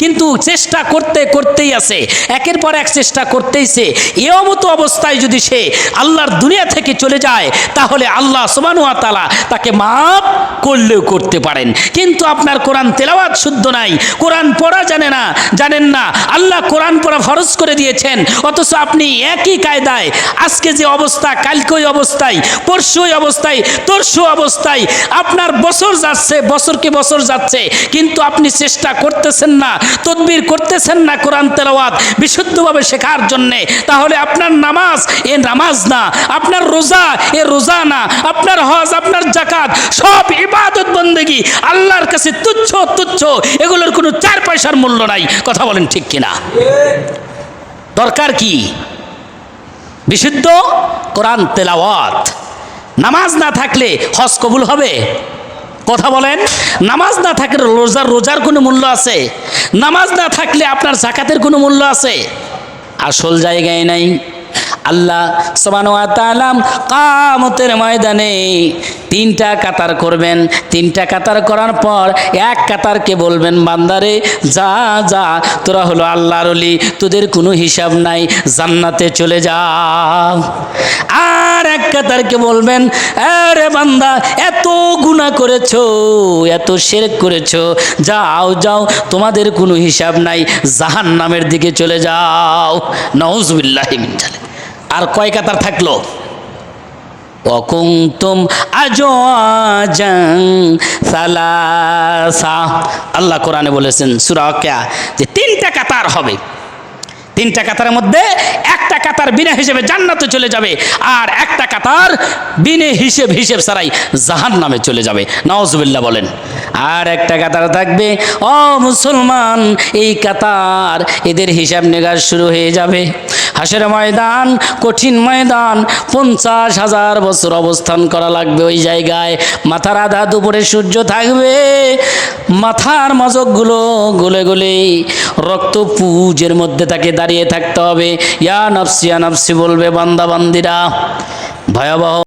কিন্তু চেষ্টা করতে করতেই আছে। একের পর এক চেষ্টা করতেইছে এও মতো অবস্থায় যদি সে আল্লাহর দুনিয়া থেকে চলে যায়, তাহলে আল্লাহ সোমানুয়া তালা তাকে মাফ করলেও করতে পারেন। কিন্তু আপনার কোরআন তেলাওয়াত শুদ্ধ নাই, কোরআন পড়া জানে না, জানেন না, আল্লাহ কোরআন পড়া ফরজ করে দিয়েছেন, অথচ আপনি একই কায়দায় আজকে যে অবস্থা, কালকে অবস্থায়, পরশু অবস্থায়, তরশু অবস্থায়, আপনার বছর যাচ্ছে, বছরকে বছর যাচ্ছে, কিন্তু আপনি চেষ্টা করতেছেন না তদবির করতেছেন না কোরআন তেলাওয়াত বিশুদ্ধভাবে শেখার জন্যে। তাহলে আপনার নামাজ এ নামাজ না, আপনার রোজা এ রোজা না, আপনার হজ, আপনার জাকাত সব ইবাদত বন্দেগি, আল্লাহর কাছে তুচ্ছ তুচ্ছ, এগুলোর কোনো চার পয়সার মূল্য নাই। কথা বলেন ঠিক কিনা? দরকার কি? বিশুদ্ধ কোরআন তেলাওয়াত। নামাজ না থাকলে হজ কবুল হবে? কথা বলেন। নামাজ না থাকলে রোজার রোজার কোনো মূল্য আছে? নামাজ না থাকলে আপনার জাকাতের কোনো মূল্য আছে? আসল জায়গায় নাই। আল্লাহ সবানাম কামতের ময়দানে তিনটা কাতার করবেন, তিনটা কাতার করার পর এক কাতারকে বলবেন, বান্দারে, যা যা, তোরা হলো আল্লাহর অলি তোদের কোনো হিসাব নাই, জান্নাতে চলে যা আর এক কাতারকে বলবেন, আরে বান্দা, এত গুণা করেছ, এত শেরেক করেছ, যাও যাও, তোমাদের কোনো হিসাব নাই জাহান নামের দিকে চলে যাও। নওজবিল্লাহ আর কয় কাতার থাকল? অকুংতুম আজওয়াজান সালাসা। আল্লাহ কোরআনে বলেছেন, সূরা ওয়াকিয়া, যে তিনটা কাতার হবে। তিনটা কাতারের মধ্যে একটা কাতার বিনা হিসেবে জান্নাতে চলে যাবে, আর একটা কাতার বিনে হিসেব হিসেব ছাড়াই জাহান নামে চলে যাবে। নওয়াজবিল্লাহ বলেন, আর একটা কাতার থাকবে, ও মুসলমান, এই কাতার এদের হিসাব নিকাশ শুরু হয়ে যাবে। হাসের ময়দান, কঠিন ময়দান, পঞ্চাশ হাজার বছর অবস্থান করা লাগবে ওই জায়গায়। মাথার আধা দুপুরে সূর্য থাকবে, মাথার মজকগুলো গলে গলে রক্ত পুজের মধ্যে তাকে দাঁড়িয়ে থাকতে হবে। ইয়া নফসি ইয়া নফসি বলবে বান্দা, বান্দিরা, ভয়াবহ